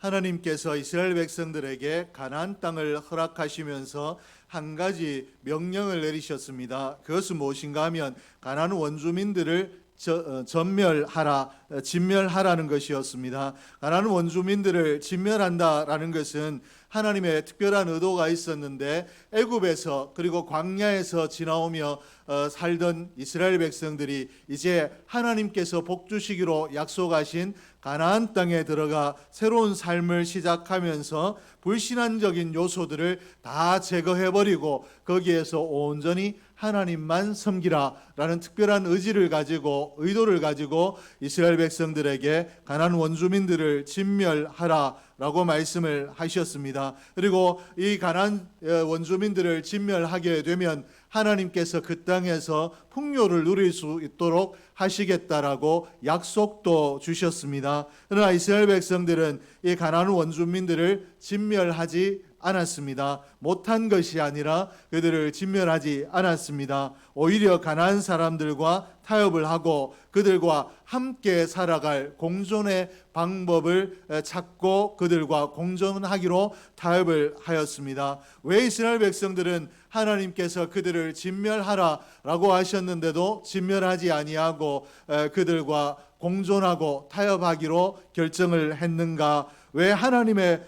하나님께서 이스라엘 백성들에게 가나안 땅을 허락하시면서 한 가지 명령을 내리셨습니다. 그것은 무엇인가 하면 가나안 원주민들을 전멸하라, 어, 진멸하라는 것이었습니다. 가나안 원주민들을 진멸한다라는 것은 하나님의 특별한 의도가 있었는데 애굽에서 그리고 광야에서 지나오며 어, 살던 이스라엘 백성들이 이제 하나님께서 복 주시기로 약속하신 가나안 땅에 들어가 새로운 삶을 시작하면서 불신앙적인 요소들을 다 제거해 버리고 거기에서 온전히 하나님만 섬기라라는 특별한 의지를 가지고 의도를 가지고 이스라엘 백성들에게 가나안 원주민들을 진멸하라라고 말씀을 하셨습니다. 그리고 이 가나안 어, 원주민들을 진멸하게 되면 하나님께서 그 땅에서 풍요를 누릴 수 있도록 하시겠다라고 약속도 주셨습니다. 그러나 이스라엘 백성들은 이 가나안 원주민들을 진멸하지 않았습니다. 못한 것이 아니라 그들을 진멸하지 않았습니다. 오히려 가나안 사람들과 타협을 하고 그들과 함께 살아갈 공존의 방법을 찾고 그들과 공존하기로 타협을 하였습니다. 왜 이스라엘 백성들은 하나님께서 그들을 진멸하라라고 하셨는데도 진멸하지 아니하고 그들과 공존하고 타협하기로 결정을 했는가? 왜 하나님의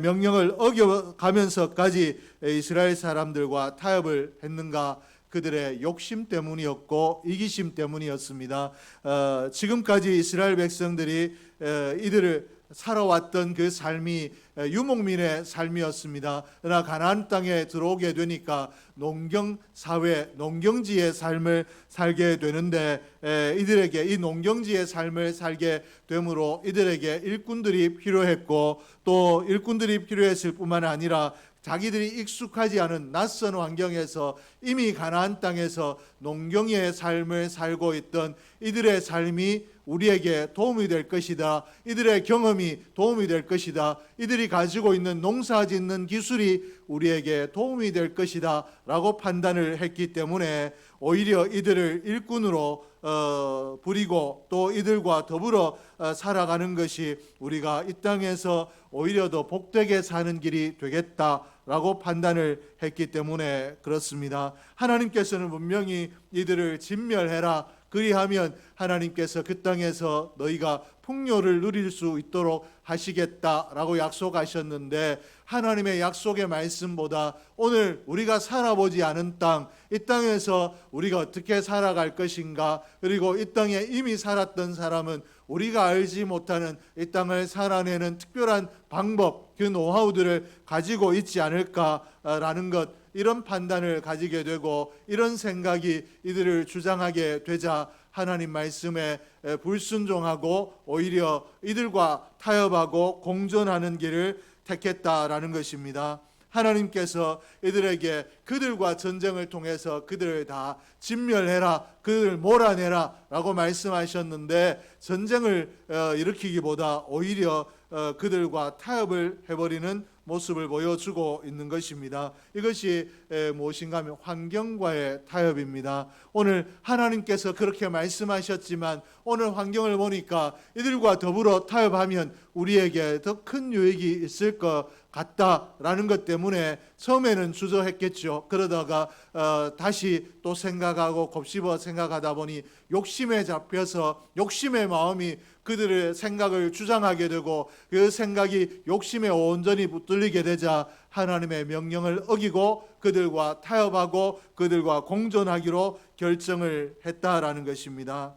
명령을 어겨가면서까지 이스라엘 사람들과 타협을 했는가? 그들의 욕심 때문이었고 이기심 때문이었습니다. 어, 지금까지 이스라엘 백성들이 에, 이들을 살아왔던 그 삶이 에, 유목민의 삶이었습니다. 그러나 가나안 땅에 들어오게 되니까 농경 사회, 농경지의 삶을 살게 되는데 에, 이들에게 이 농경지의 삶을 살게 되므로 이들에게 일꾼들이 필요했고 또 일꾼들이 필요했을 뿐만 아니라 자기들이 익숙하지 않은 낯선 환경에서 이미 가나안 땅에서 농경의 삶을 살고 있던 이들의 삶이 우리에게 도움이 될 것이다. 이들의 경험이 도움이 될 것이다. 이들이 가지고 있는 농사 짓는 기술이 우리에게 도움이 될 것이다. 라고 판단을 했기 때문에 오히려 이들을 일꾼으로 어, 부리고 또 이들과 더불어 어, 살아가는 것이 우리가 이 땅에서 오히려 더 복되게 사는 길이 되겠다 라고 판단을 했기 때문에 그렇습니다. 하나님께서는 분명히 이들을 진멸해라. 그리하면 하나님께서 그 땅에서 너희가 풍요를 누릴 수 있도록 하시겠다라고 약속하셨는데 하나님의 약속의 말씀보다 오늘 우리가 살아보지 않은 땅, 이 땅에서 우리가 어떻게 살아갈 것인가, 그리고 이 땅에 이미 살았던 사람은 우리가 알지 못하는 이 땅을 살아내는 특별한 방법, 그 노하우들을 가지고 있지 않을까라는 것, 이런 판단을 가지게 되고 이런 생각이 이들을 주장하게 되자 하나님 말씀에 불순종하고 오히려 이들과 타협하고 공존하는 길을 택했다라는 것입니다. 하나님께서 이들에게 그들과 전쟁을 통해서 그들을 다 진멸해라, 그들을 몰아내라 라고 말씀하셨는데 전쟁을 어, 일으키기보다 오히려 어, 그들과 타협을 해버리는 모습을 보여주고 있는 것입니다. 이것이 무엇인가 하면 환경과의 타협입니다. 오늘 하나님께서 그렇게 말씀하셨지만 오늘 환경을 보니까 이들과 더불어 타협하면 우리에게 더 큰 유익이 있을 것 같다라는 것 때문에 처음에는 주저했겠죠. 그러다가 어, 다시 또 생각하고 곱씹어 생각하다 보니 욕심에 잡혀서 욕심의 마음이 그들의 생각을 주장하게 되고 그 생각이 욕심에 온전히 붙들리게 되자 하나님의 명령을 어기고 그들과 타협하고 그들과 공존하기로 결정을 했다라는 것입니다.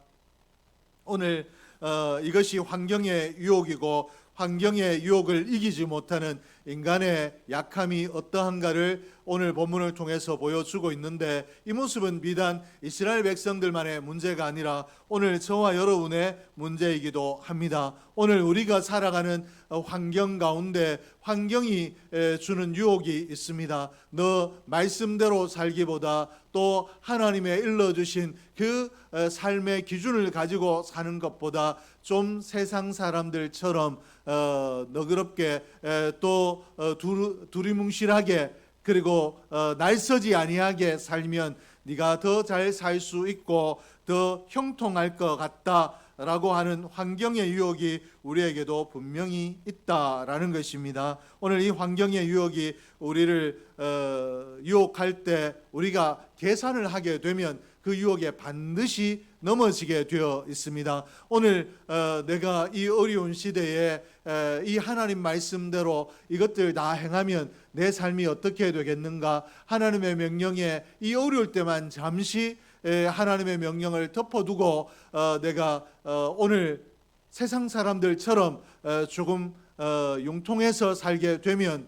오늘 어, 이것이 환경의 유혹이고 환경의 유혹을 이기지 못하는 인간의 약함이 어떠한가를 오늘 본문을 통해서 보여주고 있는데 이 모습은 비단 이스라엘 백성들만의 문제가 아니라 오늘 저와 여러분의 문제이기도 합니다. 오늘 우리가 살아가는 환경 가운데 환경이 주는 유혹이 있습니다. 너 말씀대로 살기보다 또 하나님의 일러주신 그 삶의 기준을 가지고 사는 것보다 좀 세상 사람들처럼 어, 너그럽게 에, 또 어, 두리뭉실하게 그리고 어, 날서지 아니하게 살면 네가 더 잘 살 수 있고 더 형통할 것 같다. 라고 하는 환경의 유혹이 우리에게도 분명히 있다라는 것입니다. 오늘 이 환경의 유혹이 우리를 어, 유혹할 때 우리가 계산을 하게 되면 그 유혹에 반드시 넘어지게 되어 있습니다. 오늘 어, 내가 이 어려운 시대에 에, 이 하나님 말씀대로 이것들 다 행하면 내 삶이 어떻게 되겠는가? 하나님의 명령에 이 어려울 때만 잠시 에, 하나님의 명령을 덮어두고 어, 내가 어, 오늘 세상 사람들처럼 어, 조금 어, 융통해서 살게 되면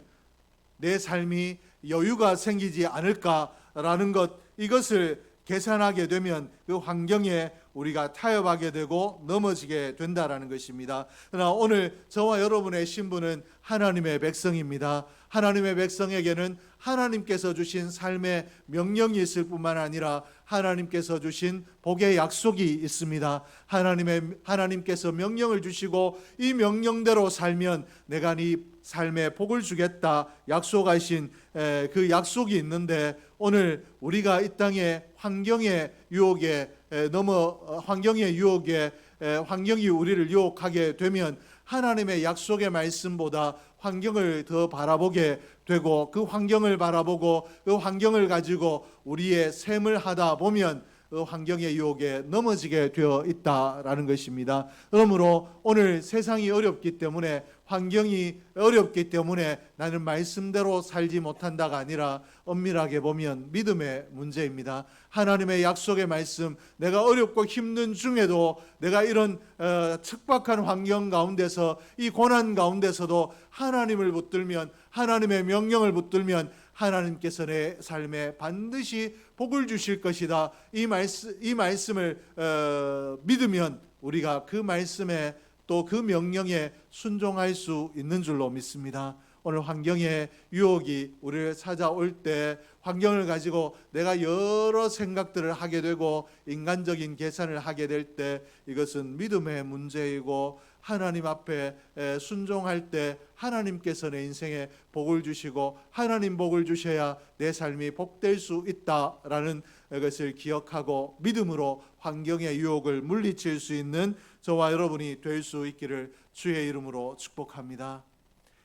내 삶이 여유가 생기지 않을까라는 것 이것을 계산하게 되면 그 환경에 우리가 타협하게 되고 넘어지게 된다라는 것입니다. 그러나 오늘 저와 여러분의 신분은 하나님의 백성입니다. 하나님의 백성에게는 하나님께서 주신 삶의 명령이 있을 뿐만 아니라 하나님께서 주신 복의 약속이 있습니다. 하나님의 하나님께서 명령을 주시고 이 명령대로 살면 내가 네 삶에 복을 주겠다 약속하신 에, 그 약속이 있는데 오늘 우리가 이 땅의 환경의 유혹에 에, 넘어 어, 환경의 유혹에 에, 환경이 우리를 유혹하게 되면 하나님의 약속의 말씀보다 환경을 더 바라보게 되고 그 환경을 바라보고 그 환경을 가지고 우리의 셈을 하다 보면 그 환경의 유혹에 넘어지게 되어 있다라는 것입니다. 그러므로 오늘 세상이 어렵기 때문에 환경이 어렵기 때문에 나는 말씀대로 살지 못한다가 아니라 엄밀하게 보면 믿음의 문제입니다. 하나님의 약속의 말씀, 내가 어렵고 힘든 중에도 내가 이런 어, 척박한 환경 가운데서 이 고난 가운데서도 하나님을 붙들면 하나님의 명령을 붙들면 하나님께서 내 삶에 반드시 복을 주실 것이다. 이 말씀 이 말씀을 어, 믿으면 우리가 그 말씀에 또 그 명령에 순종할 수 있는 줄로 믿습니다. 오늘 환경의 유혹이 우리를 찾아올 때 환경을 가지고 내가 여러 생각들을 하게 되고 인간적인 계산을 하게 될 때 이것은 믿음의 문제이고 하나님 앞에 에, 순종할 때 하나님께서 내 인생에 복을 주시고 하나님 복을 주셔야 내 삶이 복될 수 있다라는 것을 기억하고 믿음으로 환경의 유혹을 물리칠 수 있는 저와 여러분이 될 수 있기를 주의 이름으로 축복합니다.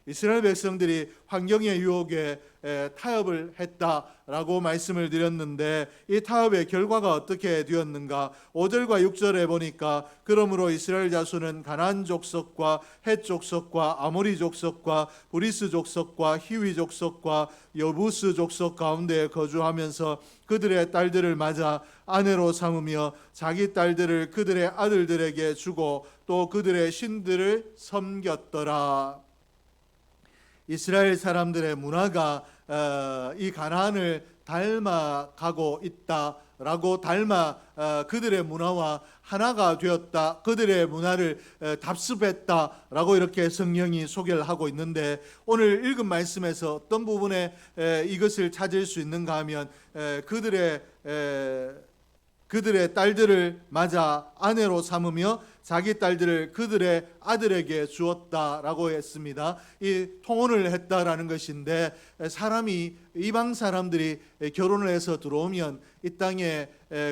이스라엘 백성들이 환경의 유혹에 에, 타협을 했다라고 말씀을 드렸는데 이 타협의 결과가 어떻게 되었는가? 5절과 6절에 보니까 그러므로 이스라엘 자손은 가나안 족속과 헷 족속과 아모리 족속과 브리스 족속과 히위 족속과 여부스 족속 가운데 거주하면서 그들의 딸들을 맞아 아내로 삼으며 자기 딸들을 그들의 아들들에게 주고 또 그들의 신들을 섬겼더라. 이스라엘 사람들의 문화가 어, 이 가나안을 닮아가고 있다라고 닮아 어, 그들의 문화와 하나가 되었다. 그들의 문화를 어, 답습했다라고 이렇게 성령이 소개를 하고 있는데 오늘 읽은 말씀에서 어떤 부분에 에, 이것을 찾을 수 있는가 하면 에, 그들의 에, 그들의 딸들을 맞아 아내로 삼으며 자기 딸들을 그들의 아들에게 주었다라고 했습니다. 이 통혼을 했다라는 것인데 사람이 이방 사람들이 결혼을 해서 들어오면 이 땅에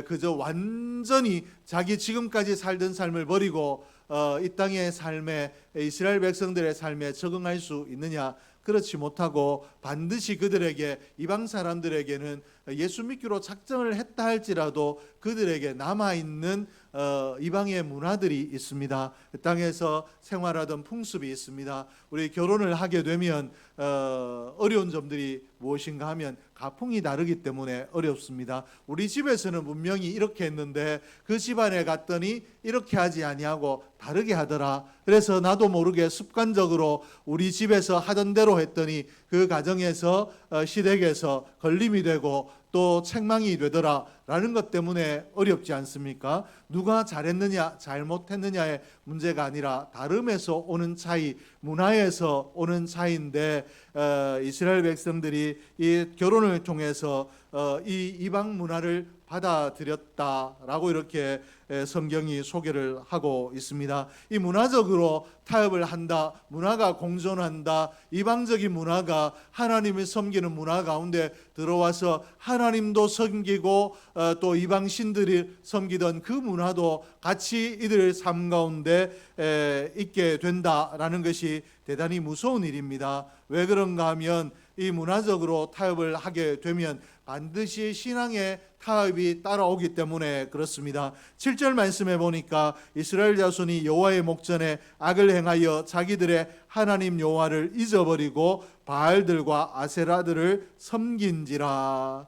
그저 완전히 자기 지금까지 살던 삶을 버리고 어, 이 땅의 삶에 이스라엘 백성들의 삶에 적응할 수 있느냐? 그렇지 못하고 반드시 그들에게 이방 사람들에게는 예수 믿기로 작정을 했다 할지라도 그들에게 남아 있는 어, 이방의 문화들이 있습니다. 그 땅에서 생활하던 풍습이 있습니다. 우리 결혼을 하게 되면 어, 어려운 점들이 무엇인가 하면 가풍이 다르기 때문에 어렵습니다. 우리 집에서는 분명히 이렇게 했는데 그 집안에 갔더니 이렇게 하지 아니하고 다르게 하더라. 그래서 나도 모르게 습관적으로 우리 집에서 하던 대로 했더니 그 가정에서 어, 시댁에서 걸림이 되고 또 책망이 되더라 라는 것 때문에 어렵지 않습니까? 누가 잘했느냐 잘못했느냐의 문제가 아니라 다름에서 오는 차이, 문화에서 오는 차이인데 어, 이스라엘 백성들이 이 결혼을 통해서 어, 이 이방 문화를 받아들였다라고 이렇게 에, 성경이 소개를 하고 있습니다. 이 문화적으로 타협을 한다, 문화가 공존한다, 이방적인 문화가 하나님을 섬기는 문화 가운데 들어와서 하나님도 섬기고 어, 또 이방 신들이 섬기던 그 문화도 같이 이들 삶 가운데 에, 있게 된다라는 것이 대단히 무서운 일입니다. 왜 그런가 하면 이 문화적으로 타협을 하게 되면 반드시 신앙의 타협이 따라오기 때문에 그렇습니다. 7절 말씀해 보니까 이스라엘 자손이 여호와의 목전에 악을 행하여 자기들의 하나님 여호와를 잊어버리고 바알들과 아세라들을 섬긴지라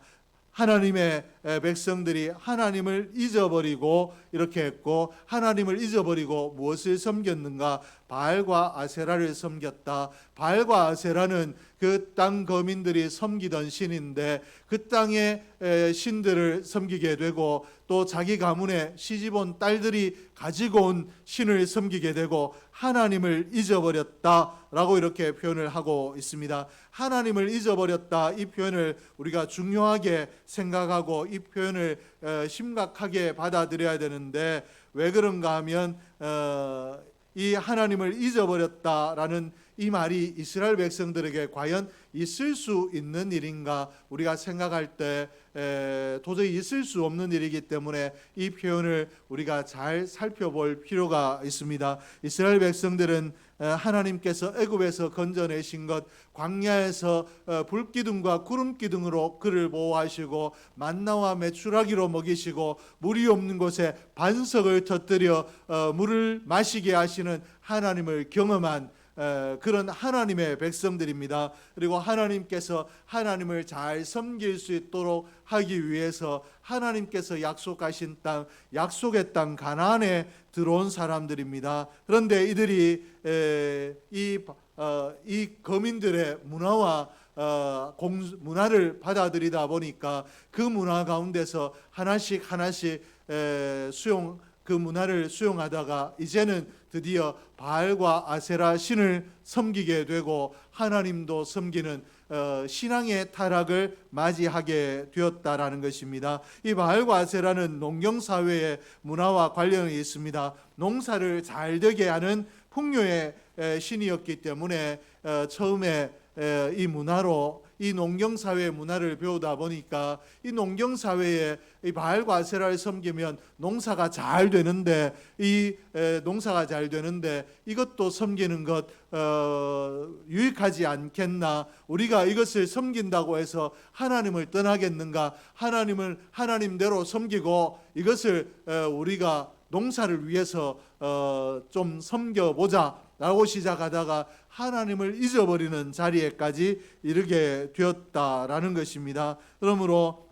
하나님의 백성들이 하나님을 잊어버리고 이렇게 했고 하나님을 잊어버리고 무엇을 섬겼는가? 바알과 아세라를 섬겼다. 바알과 아세라는 그 땅 거민들이 섬기던 신인데 그 땅의 에, 신들을 섬기게 되고 또 자기 가문에 시집온 딸들이 가지고 온 신을 섬기게 되고 하나님을 잊어버렸다라고 이렇게 표현을 하고 있습니다. 하나님을 잊어버렸다 이 표현을 우리가 중요하게 생각하고 이 표현을 에, 심각하게 받아들여야 되는데 왜 그런가 하면 어, 이 하나님을 잊어버렸다라는 이 말이 이스라엘 백성들에게 과연 있을 수 있는 일인가 우리가 생각할 때 에, 도저히 있을 수 없는 일이기 때문에 이 표현을 우리가 잘 살펴볼 필요가 있습니다. 이스라엘 백성들은 에, 하나님께서 애굽에서 건져내신 것 광야에서 어, 불기둥과 구름기둥으로 그를 보호하시고 만나와 메추라기로 먹이시고 물이 없는 곳에 반석을 터뜨려 어, 물을 마시게 하시는 하나님을 경험한 에, 그런 하나님의 백성들입니다. 그리고 하나님께서 하나님을 잘 섬길 수 있도록 하기 위해서 하나님께서 약속하신 땅, 약속의 땅 가나안에 들어온 사람들입니다. 그런데 이들이 에, 이, 어, 이 거민들의 문화와 어, 공, 문화를 받아들이다 보니까 그 문화 가운데서 하나씩 하나씩 에, 수용 그 문화를 수용하다가 이제는 드디어 바알과 아세라 신을 섬기게 되고 하나님도 섬기는 어, 신앙의 타락을 맞이하게 되었다라는 것입니다. 이 바알과 아세라는 농경 사회의 문화와 관련이 있습니다. 농사를 잘 되게 하는 풍요의 에, 신이었기 때문에 어, 처음에 에, 이 문화로 이 농경 사회의 문화를 배우다 보니까 이 농경 사회에 이 바알과 아세라를 섬기면 농사가 잘 되는데 이 에, 농사가 잘 되는데 이것도 섬기는 것 어, 유익하지 않겠나? 우리가 이것을 섬긴다고 해서 하나님을 떠나겠는가? 하나님을 하나님대로 섬기고 이것을 에, 우리가 농사를 위해서 어, 좀 섬겨 보자. 라고 시작하다가 하나님을 잊어버리는 자리에까지 이르게 되었다라는 것입니다. 그러므로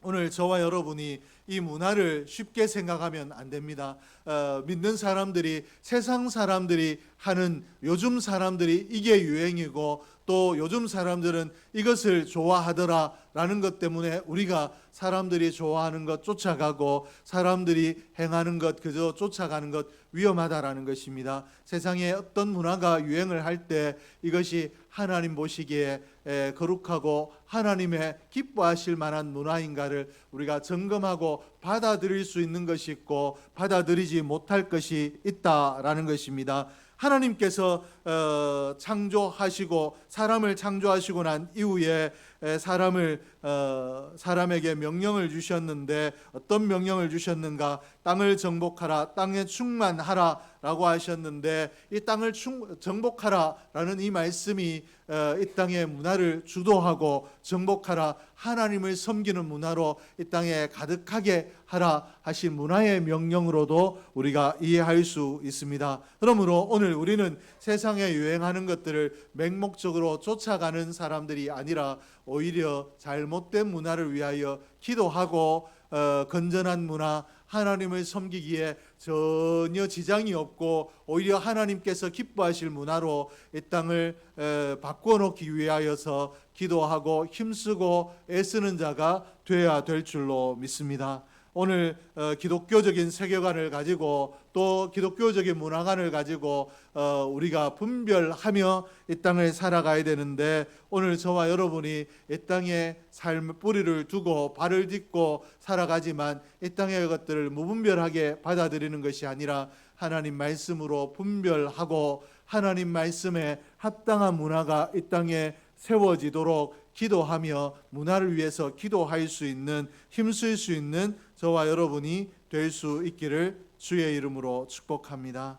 오늘 저와 여러분이 이 문화를 쉽게 생각하면 안 됩니다. 어, 믿는 사람들이 세상 사람들이 하는 요즘 사람들이 이게 유행이고 또 요즘 사람들은 이것을 좋아하더라라는 것 때문에 우리가 사람들이 좋아하는 것 쫓아가고 사람들이 행하는 것 그저 쫓아가는 것 위험하다라는 것입니다. 세상에 어떤 문화가 유행을 할 때 이것이 하나님 보시기에 에, 거룩하고 하나님의 기뻐하실 만한 문화인가를 우리가 점검하고 받아들일 수 있는 것이 있고 받아들이지 못할 것이 있다라는 것입니다. 하나님께서 어, 창조하시고 사람을 창조하시고 난 이후에 에, 사람을 어, 사람에게 명령을 주셨는데 어떤 명령을 주셨는가? 땅을 정복하라, 땅에 충만하라 라고 하셨는데 이 땅을 충, 정복하라 라는 이 말씀이 어, 이 땅의 문화를 주도하고 정복하라 하나님을 섬기는 문화로 이 땅에 가득하게 하라 하신 문화의 명령으로도 우리가 이해할 수 있습니다. 그러므로 오늘 우리는 세상에 유행하는 것들을 맹목적으로 쫓아가는 사람들이 아니라 오히려 잘못된 문화를 위하여 기도하고 어, 건전한 문화 하나님을 섬기기에 전혀 지장이 없고 오히려 하나님께서 기뻐하실 문화로 이 땅을 에, 바꿔놓기 위하여서 기도하고 힘쓰고 애쓰는 자가 되어야 될 줄로 믿습니다. 오늘 어, 기독교적인 세계관을 가지고 또 기독교적인 문화관을 가지고 어, 우리가 분별하며 이 땅을 살아가야 되는데 오늘 저와 여러분이 이 땅에 삶의 뿌리를 두고 발을 딛고 살아가지만 이 땅의 것들을 무분별하게 받아들이는 것이 아니라 하나님 말씀으로 분별하고 하나님 말씀에 합당한 문화가 이 땅에 세워지도록 기도하며 문화를 위해서 기도할 수 있는 힘쓸 수 있는 저와 여러분이 될 수 있기를 주의 이름으로 축복합니다.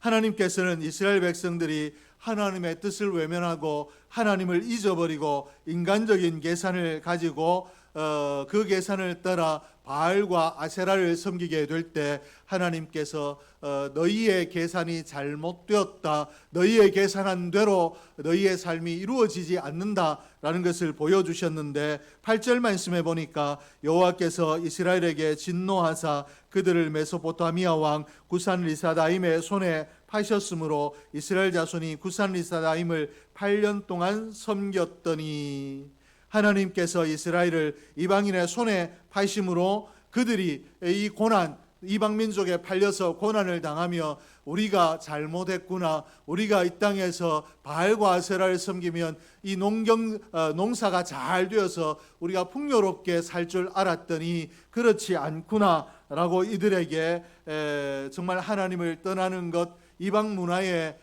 하나님께서는 이스라엘 백성들이 하나님의 뜻을 외면하고 하나님을 잊어버리고 인간적인 계산을 가지고 어, 그 계산을 따라 바알과 아세라를 섬기게 될 때 하나님께서 어, 너희의 계산이 잘못되었다. 너희의 계산한 대로 너희의 삶이 이루어지지 않는다라는 것을 보여 주셨는데 8절 말씀에 보니까 여호와께서 이스라엘에게 진노하사 그들을 메소포타미아 왕 구산 리사다임의 손에 파셨으므로 이스라엘 자손이 구산 리사다임을 8년 동안 섬겼더니 하나님께서 이스라엘을 이방인의 손에 파심으로 그들이 이 고난 이방 민족에 팔려서 고난을 당하며 우리가 잘못했구나. 우리가 이 땅에서 바알과 아세라를 섬기면 이 농경 어, 농사가 잘 되어서 우리가 풍요롭게 살 줄 알았더니 그렇지 않구나라고 이들에게 에, 정말 하나님을 떠나는 것 이방 문화에 에,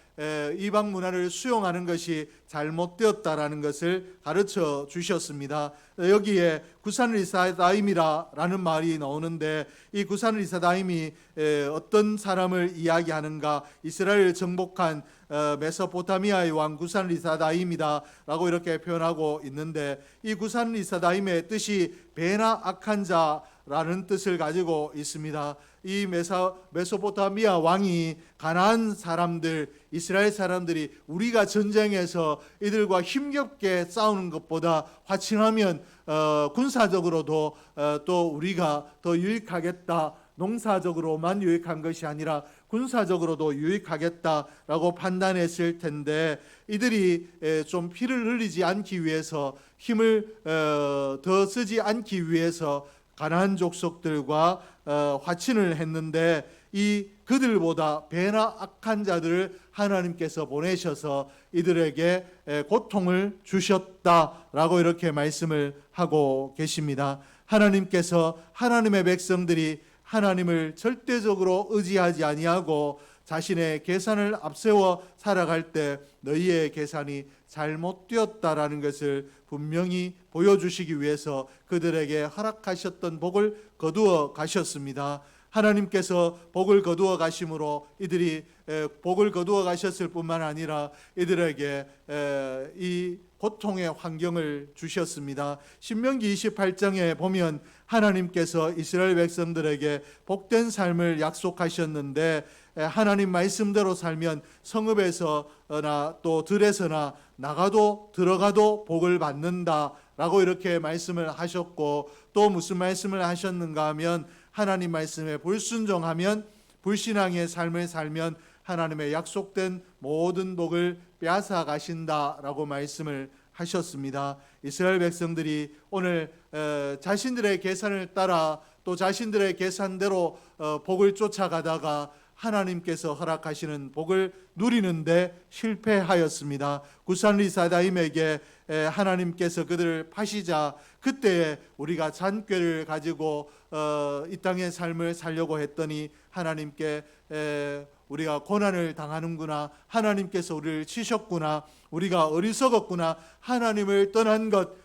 이방 문화를 수용하는 것이 잘못되었다라는 것을 가르쳐 주셨습니다. 여기에 구산 리사다임이라라는 말이 나오는데 이 구산 리사다임이 에, 어떤 사람을 이야기하는가? 이스라엘 정복한 어, 메소포타미아의 왕 구산 리사다임이다라고 이렇게 표현하고 있는데 이 구산 리사다임의 뜻이 배나 악한 자라는 뜻을 가지고 있습니다. 이 메사 메소포타미아 왕이 가나안 사람들 이스라엘 사람들이 우리가 전쟁에서 이들과 힘겹게 싸우는 것보다 화친하면 어, 군사적으로도 어, 또 우리가 더 유익하겠다. 농사적으로만 유익한 것이 아니라 군사적으로도 유익하겠다라고 판단했을 텐데 이들이 에, 좀 피를 흘리지 않기 위해서 힘을 어, 더 쓰지 않기 위해서 가나안 족속들과 어, 화친을 했는데 이 그들보다 배나 악한 자들을 하나님께서 보내셔서 이들에게 에, 고통을 주셨다라고 이렇게 말씀을 하고 계십니다. 하나님께서 하나님의 백성들이 하나님을 절대적으로 의지하지 아니하고 자신의 계산을 앞세워 살아갈 때 너희의 계산이 잘못되었다라는 것을 분명히 보여주시기 위해서 그들에게 허락하셨던 복을 거두어 가셨습니다. 하나님께서 복을 거두어 가심으로 이들이 에, 복을 거두어 가셨을 뿐만 아니라 이들에게 에, 이 고통의 환경을 주셨습니다. 신명기 28장에 보면 하나님께서 이스라엘 백성들에게 복된 삶을 약속하셨는데 에, 하나님 말씀대로 살면 성읍에서나 또 들에서나 나가도 들어가도 복을 받는다라고 이렇게 말씀을 하셨고 또 무슨 말씀을 하셨는가 하면 하나님 말씀에 불순종하면 불신앙의 삶을 살면 하나님의 약속된 모든 복을 빼앗아 가신다라고 말씀을 하셨습니다. 이스라엘 백성들이 오늘 에, 자신들의 계산을 따라 또 자신들의 계산대로 어, 복을 쫓아가다가 하나님께서 허락하시는 복을 누리는데 실패하였습니다. 구산리 사다임에게 에, 하나님께서 그들을 파시자 그때에 우리가 잔꾀를 가지고 어, 이 땅의 삶을 살려고 했더니 하나님께 에, 우리가 고난을 당하는구나 하나님께서 우리를 치셨구나 우리가 어리석었구나 하나님을 떠난 것 어,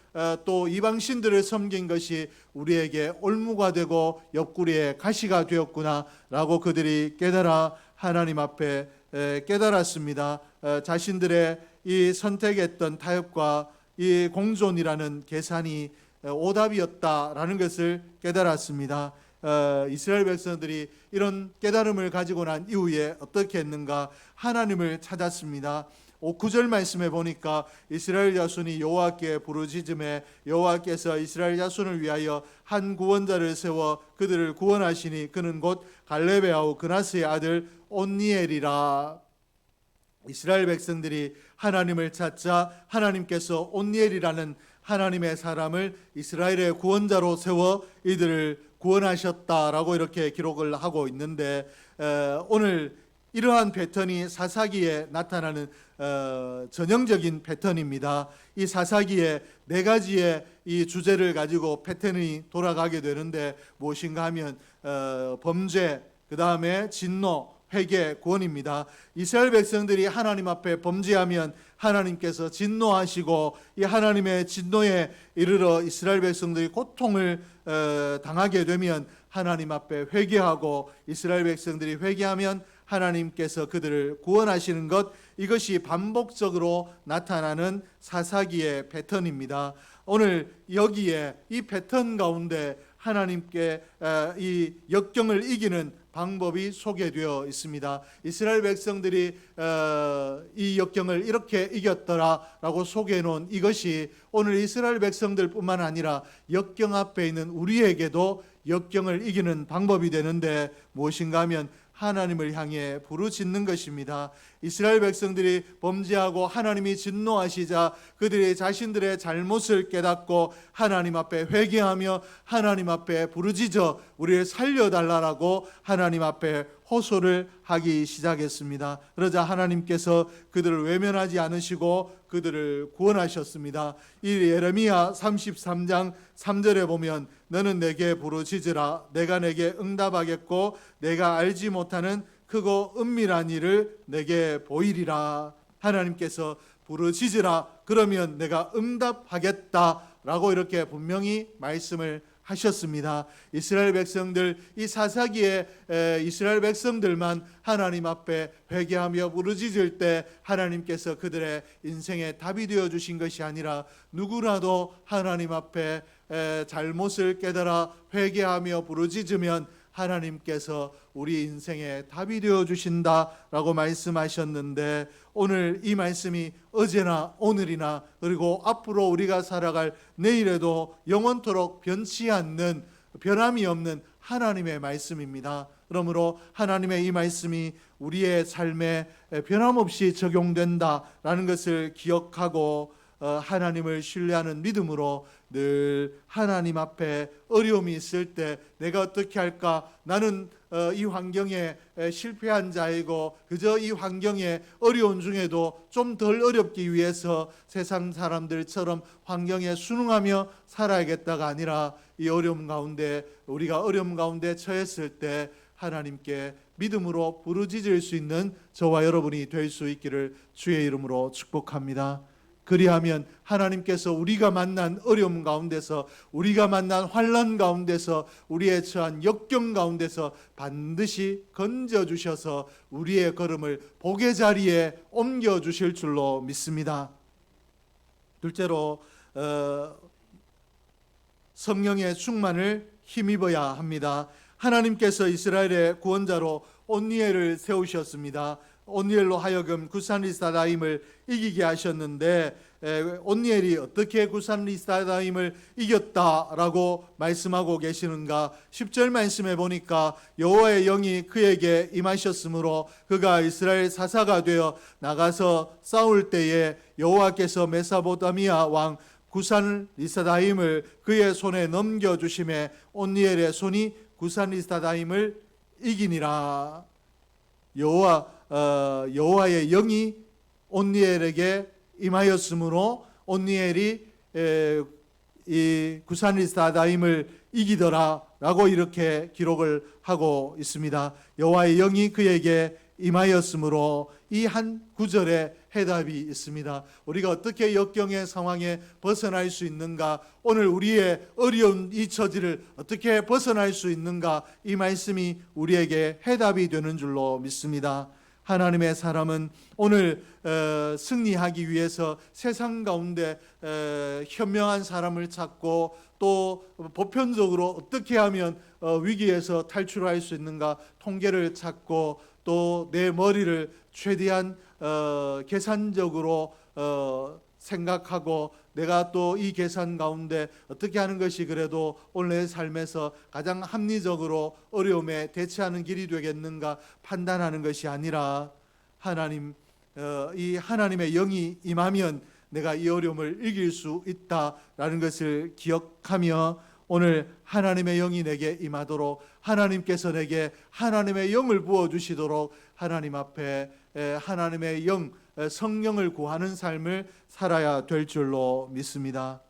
또 이방신들을 섬긴 것이 우리에게 올무가 되고 옆구리에 가시가 되었구나라고 그들이 깨달아 하나님 앞에 에, 깨달았습니다. 어, 자신들의 이 선택했던 타협과 이 공존이라는 계산이 어, 오답이었다라는 것을 깨달았습니다. 어, 이스라엘 백성들이 이런 깨달음을 가지고 난 이후에 어떻게 했는가? 하나님을 찾았습니다. 9절 말씀에 보니까 이스라엘 자손이 여호와께 부르짖음에 여호와께서 이스라엘 자손을 위하여 한 구원자를 세워 그들을 구원하시니 그는 곧 갈레베 아우 그나스의 아들 온니엘이라. 이스라엘 백성들이 하나님을 찾자 하나님께서 온니엘이라는 하나님의 사람을 이스라엘의 구원자로 세워 이들을 구원하셨다라고 이렇게 기록을 하고 있는데 에, 오늘 이러한 패턴이 사사기에 나타나는 어, 전형적인 패턴입니다. 이 사사기에 네 가지의 이 주제를 가지고 패턴이 돌아가게 되는데 무엇인가 하면 어, 범죄, 그 다음에 진노, 회개, 구원입니다. 이스라엘 백성들이 하나님 앞에 범죄하면 하나님께서 진노하시고 이 하나님의 진노에 이르러 이스라엘 백성들이 고통을 어, 당하게 되면 하나님 앞에 회개하고 이스라엘 백성들이 회개하면 하나님께서 그들을 구원하시는 것 이것이 반복적으로 나타나는 사사기의 패턴입니다. 오늘 여기에 이 패턴 가운데 하나님께 어, 이 역경을 이기는 방법이 소개되어 있습니다. 이스라엘 백성들이 어, 이 역경을 이렇게 이겼더라라고 소개해 놓은 이것이 오늘 이스라엘 백성들뿐만 아니라 역경 앞에 있는 우리에게도 역경을 이기는 방법이 되는데 무엇인가 하면 하나님을 향해 부르짖는 것입니다. 이스라엘 백성들이 범죄하고 하나님이 진노하시자 그들이 자신들의 잘못을 깨닫고 하나님 앞에 회개하며 하나님 앞에 부르짖어 우리를 살려달라라고 하나님 앞에 호소를 하기 시작했습니다. 그러자 하나님께서 그들을 외면하지 않으시고 그들을 구원하셨습니다. 이 예레미야 33장 3절에 보면 너는 내게 부르짖으라 내가 내게 응답하겠고 내가 알지 못하는 크고 은밀한 일을 내게 보이리라 하나님께서 부르짖으라 그러면 내가 응답하겠다라고 이렇게 분명히 말씀을 하셨습니다. 이스라엘 백성들 이 사사기에 에, 이스라엘 백성들만 하나님 앞에 회개하며 부르짖을 때 하나님께서 그들의 인생에 답이 되어 주신 것이 아니라 누구라도 하나님 앞에 에, 잘못을 깨달아 회개하며 부르짖으면 하나님께서 우리 인생에 답이 되어 주신다라고 말씀하셨는데 오늘 이 말씀이 어제나 오늘이나 그리고 앞으로 우리가 살아갈 내일에도 영원토록 변치 않는 변함이 없는 하나님의 말씀입니다. 그러므로 하나님의 이 말씀이 우리의 삶에 변함없이 적용된다라는 것을 기억하고 어, 하나님을 신뢰하는 믿음으로 늘 하나님 앞에 어려움이 있을 때 내가 어떻게 할까? 나는 어, 이 환경에 에, 실패한 자이고 그저 이 환경에 어려운 중에도 좀 덜 어렵기 위해서 세상 사람들처럼 환경에 순응하며 살아야겠다가 아니라 이 어려움 가운데 우리가 어려움 가운데 처했을 때 하나님께 믿음으로 부르짖을 수 있는 저와 여러분이 될 수 있기를 주의 이름으로 축복합니다. 그리하면 하나님께서 우리가 만난 어려움 가운데서 우리가 만난 환란 가운데서 우리의 처한 역경 가운데서 반드시 건져 주셔서 우리의 걸음을 복의 자리에 옮겨 주실 줄로 믿습니다. 둘째로 어, 성령의 충만을 힘입어야 합니다. 하나님께서 이스라엘의 구원자로 온니엘을 세우셨습니다. 온니엘로 하여금 구산 리사다임을 이기게 하셨는데 에, 온니엘이 어떻게 구산 리사다임을 이겼다라고 말씀하고 계시는가? 10절 말씀에 보니까 여호와의 영이 그에게 임하셨으므로 그가 이스라엘 사사가 되어 나가서 싸울 때에 여호와께서 메사보다미아 왕 구산 리사다임을 그의 손에 넘겨 주심에 온니엘의 손이 구산 리사다임을 이기니라. 여호와 어, 여호와의 영이 온니엘에게 임하였으므로 온니엘이 에, 이 구산 리사다임을 이기더라라고 이렇게 기록을 하고 있습니다. 여호와의 영이 그에게 임하였으므로 이 한 구절에 해답이 있습니다. 우리가 어떻게 역경의 상황에 벗어날 수 있는가? 오늘 우리의 어려운 이 처지를 어떻게 벗어날 수 있는가? 이 말씀이 우리에게 해답이 되는 줄로 믿습니다. 하나님의 사람은 오늘 어, 승리하기 위해서 세상 가운데 어, 현명한 사람을 찾고 또 보편적으로 어떻게 하면 어, 위기에서 탈출할 수 있는가 통계를 찾고 또 내 머리를 최대한 어, 계산적으로 어, 생각하고 내가 또 이 계산 가운데 어떻게 하는 것이 그래도 오늘 내 삶에서 가장 합리적으로 어려움에 대처하는 길이 되겠는가 판단하는 것이 아니라 하나님 어, 이 하나님의 영이 임하면 내가 이 어려움을 이길 수 있다라는 것을 기억하며 오늘 하나님의 영이 내게 임하도록 하나님께서 내게 하나님의 영을 부어 주시도록 하나님 앞에 에, 하나님의 영 에, 성령을 구하는 삶을 살아야 될 줄로 믿습니다.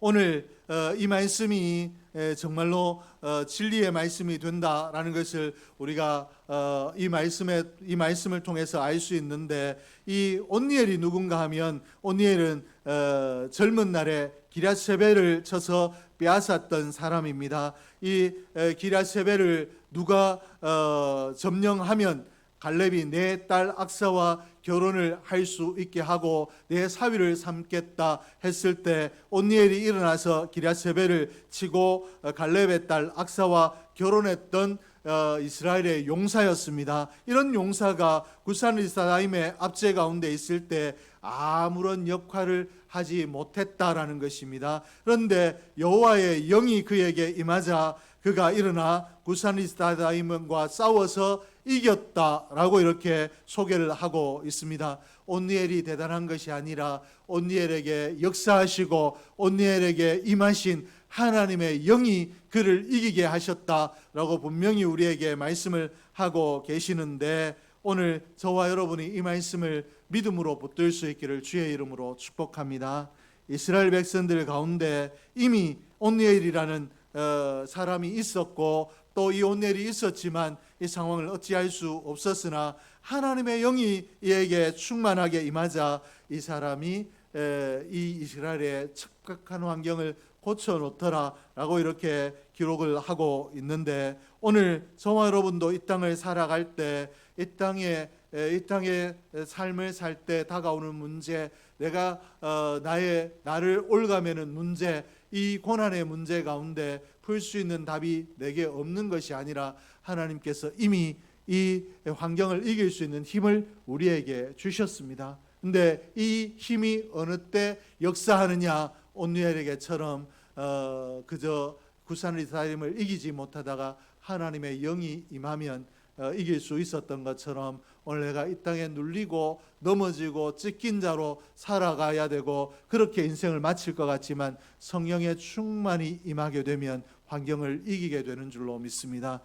오늘 어, 이 말씀이 에, 정말로 어, 진리의 말씀이 된다라는 것을 우리가 어, 이 말씀에 이 말씀을 통해서 알 수 있는데 이 온니엘이 누군가 하면 온니엘은 어, 젊은 날에 기랴세벨을 쳐서 빼앗았던 사람입니다. 이 에, 기랴세벨을 누가 어, 점령하면 갈렙이 내 딸 악사와 결혼을 할 수 있게 하고 내 사위를 삼겠다 했을 때 온니엘이 일어나서 기랴세벨을 치고 어, 갈렙의 딸 악사와 결혼했던 어, 이스라엘의 용사였습니다. 이런 용사가 구산리사다임의 압제 가운데 있을 때 아무런 역할을 하지 못했다라는 것입니다. 그런데 여호와의 영이 그에게 임하자 그가 일어나 구산리사다임과 싸워서 이겼다라고 이렇게 소개를 하고 있습니다. 온니엘이 대단한 것이 아니라 온니엘에게 역사하시고 온니엘에게 임하신 하나님의 영이 그를 이기게 하셨다라고 분명히 우리에게 말씀을 하고 계시는데 오늘 저와 여러분이 이 말씀을 믿음으로 붙들 수 있기를 주의 이름으로 축복합니다. 이스라엘 백성들 가운데 이미 온니엘이라는 어, 사람이 있었고 또 이 온넬이 있었지만 이 상황을 어찌할 수 없었으나 하나님의 영이 이에게 충만하게 임하자 이 사람이 에, 이 이스라엘의 척박한 환경을 고쳐 놓더라라고 이렇게 기록을 하고 있는데 오늘 저와 여러분도 이 땅을 살아갈 때 이 땅에 에, 이 땅의 삶을 살 때 다가오는 문제, 내가 어, 나의 나를 올가매는 문제, 이 고난의 문제 가운데 풀 수 있는 답이 내게 없는 것이 아니라 하나님께서 이미 이 환경을 이길 수 있는 힘을 우리에게 주셨습니다. 근데 이 힘이 어느 때 역사하느냐 온누엘에게처럼 어, 그저 구산리사임을 이기지 못하다가 하나님의 영이 임하면 어, 이길 수 있었던 것처럼 오늘 내가 이 땅에 눌리고 넘어지고 찢긴 자로 살아가야 되고 그렇게 인생을 마칠 것 같지만 성령의 충만히 임하게 되면 환경을 이기게 되는 줄로 믿습니다.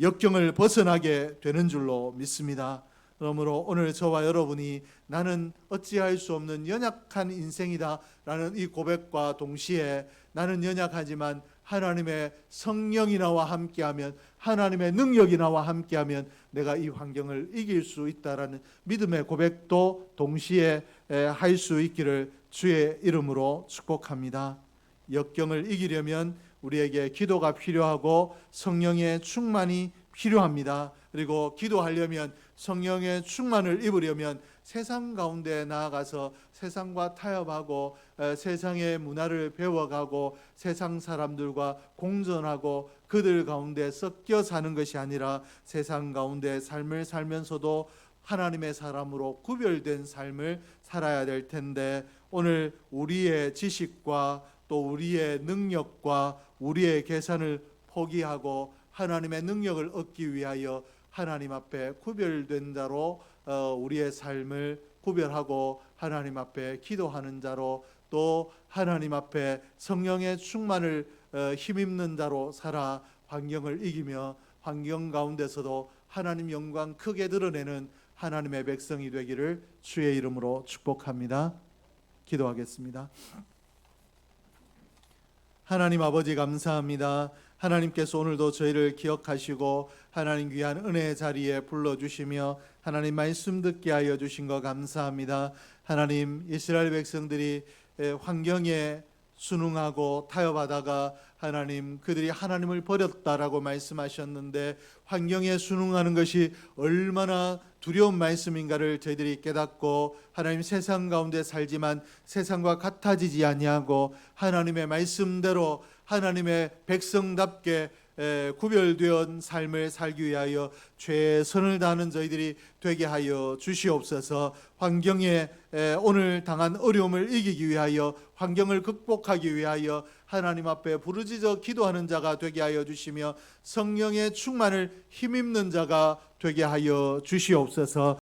역경을 벗어나게 되는 줄로 믿습니다. 그러므로 오늘 저와 여러분이 나는 어찌할 수 없는 연약한 인생이다라는 이 고백과 동시에 나는 연약하지만 하나님의 성령이 나와 함께하면 하나님의 능력이 나와 함께하면 내가 이 환경을 이길 수 있다라는 믿음의 고백도 동시에 할 수 있기를 주의 이름으로 축복합니다. 역경을 이기려면 우리에게 기도가 필요하고 성령의 충만이 필요합니다. 그리고 기도하려면 성령의 충만을 입으려면 세상 가운데 나아가서 세상과 타협하고 에, 세상의 문화를 배워가고 세상 사람들과 공존하고 그들 가운데 섞여 사는 것이 아니라 세상 가운데 삶을 살면서도 하나님의 사람으로 구별된 삶을 살아야 될 텐데 오늘 우리의 지식과 또 우리의 능력과 우리의 계산을 포기하고 하나님의 능력을 얻기 위하여 하나님 앞에 구별된 자로 어, 우리의 삶을 구별하고 하나님 앞에 기도하는 자로 또 하나님 앞에 성령의 충만을 어, 힘입는 자로 살아 환경을 이기며 환경 가운데서도 하나님 영광 크게 드러내는 하나님의 백성이 되기를 주의 이름으로 축복합니다. 기도하겠습니다. 하나님 아버지 감사합니다. 하나님께서 오늘도 저희를 기억하시고 하나님 귀한 은혜의 자리에 불러주시며 하나님 말씀 듣게 하여 주신 것 감사합니다. 하나님 이스라엘 백성들이 환경에 순응하고 타협하다가 하나님 그들이 하나님을 버렸다라고 말씀하셨는데 환경에 순응하는 것이 얼마나 두려운 말씀인가를 저희들이 깨닫고 하나님 세상 가운데 살지만 세상과 같아지지 아니하고 하나님의 말씀대로 하나님의 백성답게 에, 구별되어 삶을 살기 위하여 최선을 다하는 저희들이 되게 하여 주시옵소서. 환경에 에, 오늘 당한 어려움을 이기기 위하여 환경을 극복하기 위하여 하나님 앞에 부르짖어 기도하는 자가 되게 하여 주시며 성령의 충만을 힘입는 자가 되게 하여 주시옵소서.